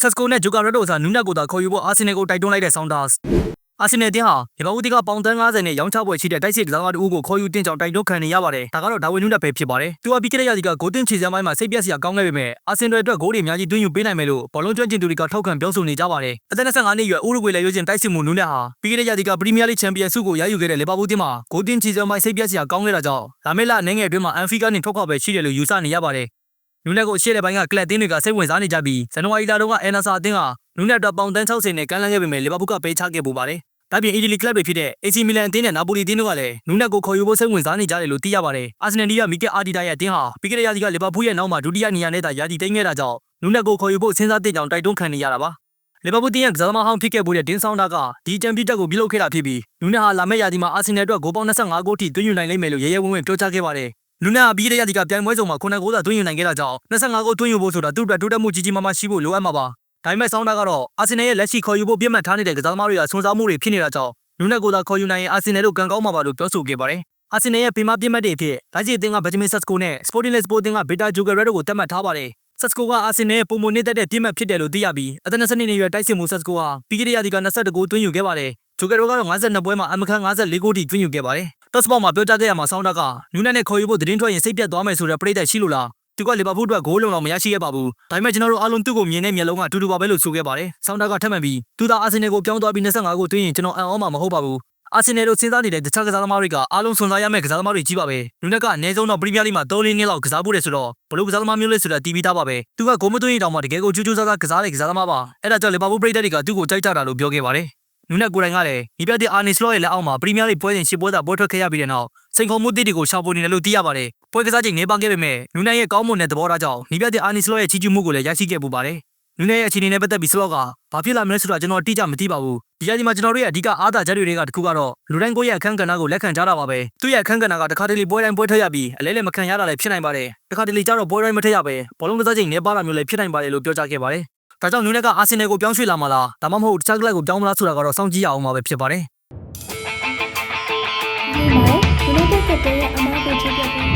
ဆက်စကိုနဲ့ဂျိုကာရက်တို့အစားနူးနက်ကိုသာခေါ်ယူဖို့အာဆင်နယ်ကိုတိုက်တွန်းလိုက်တဲ့ဆောင်းဒါစ်အာဆင်နယ်တင်းဟာရပါဦးတီကပေါင်တန်း90နဲ့ရောင်းချပွဲရှိတဲ့တိုက်စစ်ကစားသမားတို့ကိုခေါ်ယူတင်ကြောင်တိုက်တွန်းခံနေရပါတယ်ဒါကတော့ဒါဝင်နူးနက်ပဲဖြစ်ပါတယ်သူကပြီးခဲ့တဲ့ရာသီကဂိုတင်ချီစံပိုင်းမှာစိတ်ပြက်စရာကောင်းခဲ့ပေမဲ့အာဆင်နယ်အတွက်ဂိုးတွေအများကြီးသွင်းယူပေးနိုင်မယ်လို့ဘောလုံးကျွမ်းကျင်သူတွေကထောက်ခံပြောဆိုနေကြပါတယ်အသက်25နှစ်အရွယ်ဥရုဂွေလည်းရွေးချယ်တိုက်စစ်မှုနူးနက်ဟာပြီးခဲ့တဲ့ရာသီကပရီးမီးယားလိချန်ပီယံဆုကိုရယူခဲ့တဲ့လီဗာပူးတင်းမှာဂိုတင်ချီစံပိုင်းစိတ်ပြက်စရာကောင်းခဲ့တာကြောင့်လာမယ့်လအနေငယ်အတွင်းမှာအန်ဖီကနေထွက်ခွာပဲရှိတယ်လို့ယူဆနေရပါတယ် နူးနက်ကိုရှေ့တဲ့ပိုင်းကကလပ်တင်းတွေကစိတ်ဝင်စားနေကြပြီးဇန်နဝါရီလတုန်းကအန်နာဆာအသင်းကနူးနက်အတွက်ပေါင်တန်း60နဲ့ကမ်းလှမ်းခဲ့ပေမဲ့လီဗာပူးကပေးချခဲ့ပူပါတယ်။ဒါပြင်အီတလီကလပ်တွေဖြစ်တဲ့ AC မီလန်အသင်းနဲ့နာပိုလီအသင်းတို့ကလည်းနူးနက်ကိုခေါ်ယူဖို့စိတ်ဝင်စားနေကြတယ်လို့သိရပါတယ်။အာဆင်နယ်ဒီကမီကယ်အာဒီတာရဲ့အသင်းဟာပြီးခဲ့တဲ့ရာသီကလီဗာပူးရဲ့နောက်မှာဒုတိယနေရာနဲ့သာရာသီတိမ့်ခဲ့တာကြောင့်နူးနက်ကိုခေါ်ယူဖို့စဉ်းစားတင်ကြောင်တိုက်တွန်းခံနေရတာပါ။လီဗာပူးတင်းရဲ့ကစားသမားဟောင်းဖြစ်ခဲ့မှုတဲ့ဒင်းဆောင်တာကဒီချန်ပီယံတက်ကိုပြုလုပ်ခဲ့တာဖြစ်ပြီးနူးနက်ဟာလာမယ့်ရာသီမှာအာဆင်နယ်အတွက်ဂိုးပေါင်း25ဂိုးထိသွင်းယူနိုင်လိမ့်မယ်လို့ရဲရဲဝံ့ဝံ့ပြောကြားခဲ့ပါတယ်။ လူနာအပြီးတဲ့ရည်ကပြိုင်ပွဲစုံမှာခုနစ်ဂိုးသာသွင်းယူနိုင်ခဲ့တာကြောင့်25ဂိုးသွင်းယူဖို့ဆိုတာသူ့အတွက်တိုးတက်မှုကြီးကြီးမားမားရှိဖို့လိုအပ်မှာပါ။ဒါပေမဲ့ဆောင်းတာကတော့အာဆင်နယ်ရဲ့လက်ရှိခေါ်ယူဖို့ပြစ်မှတ်ထားနေတဲ့ကစားသမားတွေကဆွန်စားမှုတွေဖြစ်နေတာကြောင့်လူနာကိုသာခေါ်ယူနိုင်ရင်အာဆင်နယ်တို့ကံကောင်းမှာပါလို့ပြောဆိုခဲ့ပါတယ်။အာဆင်နယ်ရဲ့ပင်မပြစ်မှတ်တွေအဖြစ်လိုက်စီအသင်းကဗဂျမင်ဆက်စကိုနဲ့စပိုတင်လက်စပိုတင်ကဘေတာဂျိုဂရက်တို့ကိုတတ်မှတ်ထားပါတယ်။ဆက်စကိုကအာဆင်နယ်ရဲ့ပုံမနေတဲ့တဲ့ပြစ်မှတ်ဖြစ်တယ်လို့သိရပြီးအသက်20နှစ်အရွယ်တိုက်စစ်မှုဆက်စကိုဟာပြီးခဲ့တဲ့ရာသီက22ဂိုးသွင်းယူခဲ့ပါတယ်။ဂျိုဂရက်တို့ကတော့52ပွဲမှာအမခန်း54ဂိုးထိသွင်းယူခဲ့ပါတယ်။ တော့စပေါမှာပြောကြားခဲ့ရမှာဆောင်းတာကနူးနက်နဲ့ခေါ်ယူဖို့သတင်းထွက်ရင်စိတ်ပြတ်သွားမယ်ဆိုတဲ့ပြိတ္တရှိလို့လားသူကလီဗာပူးအတွက်ဂိုးလုံးလောက်မရရှိခဲ့ပါဘူးဒါပေမဲ့ကျွန်တော်တို့အားလုံးသူ့ကိုမြင်တဲ့မျက်လုံးကအတူတူပါပဲလို့ဆိုခဲ့ပါတယ်ဆောင်းတာကထပ်မံပြီးသူသာအာဆင်နယ်ကိုပြောင်းသွားပြီး25ကိုသွင်းရင်ကျွန်တော်အံ့ဩမှာမဟုတ်ပါဘူးအာဆင်နယ်တို့စဉ်းစားနေတဲ့တခြားကစားသမားတွေကအားလုံးစွန်စားရမယ့်ကစားသမားတွေကြီးပါပဲနူးနက်ကအနည်းဆုံးတော့ပရီးမီးယားလိမှာ3လနှစ်လောက်ကစားဖို့တယ်ဆိုတော့ဘလို့ကစားသမားမျိုးလဲဆိုတာတီးပြီးသားပါပဲသူကဂိုးမသွင်းရင်တောင်မှတကယ်ကိုကြိုးကြိုးစားစားကစားတဲ့ကစားသမားပါအဲ့ဒါကြောင့်လီဗာပူးပရိသတ်တွေကသူ့ကိုကြိုက်ကြတာလို့ပြောခဲ့ပါတယ် နူးနက်ကိုယ်တိုင်ကလည်းဒီပြတဲ့အာနီစလော့ရဲ့လက်အောက်မှာပရီးမီးယားလိပွဲစဉ်ရှစ်ပွဲသာပွဲထွက်ခဲ့ရပြီးတဲ့နောက်စိန်ခေါ်မှုတစ်တွေကိုရှာဖွေနေတယ်လို့သိရပါတယ်။ပွဲကစားချိန်နေပါခဲ့ပေမဲ့နူးနက်ရဲ့ကောင်းမွန်တဲ့သဘောထားကြောင့်ဒီပြတဲ့အာနီစလော့ရဲ့ချီးကျူးမှုကိုလည်းရရှိခဲ့ပူပါတယ်။နူးနက်ရဲ့အခြေအနေနဲ့ပတ်သက်ပြီးစလော့ကဘာဖြစ်လာမလဲဆိုတာကျွန်တော်အတိအကျမသိပါဘူး။ဒီရက်ဒီမှာကျွန်တော်တို့ရဲ့အဓိကအားသာချက်တွေကတခုကတော့လူတိုင်းကိုယ့်ရဲ့အခန်းကဏ္ဍကိုလက်ခံကြတာပါပဲ။သူ့ရဲ့အခန်းကဏ္ဍကတစ်ခါတလေပွဲတိုင်းပွဲထွက်ရပြီးအလဲလဲမခံရတာလည်းဖြစ်နိုင်ပါတယ်။တစ်ခါတလေကျတော့ပွဲတိုင်းမထက်ရပဲဘောလုံးကစားချိန်နေပါတာမျိုးလည်းဖြစ်နိုင်ပါတယ်လို့ပြောကြားခဲ့ပါတယ်။ ဒါကြောင့်နူးနက်ကအာဆင်နယ်ကိုပြောင်းရွှေ့လာမှာလားဒါမှမဟုတ်တခြားကလပ်ကိုပြောင်းမလားဆိုတာကတော့စောင့်ကြည့်ရအောင်ပါပဲဖြစ်ပါတယ်ဒီမှာ United ကတည်းကအမားကိုချပြပေး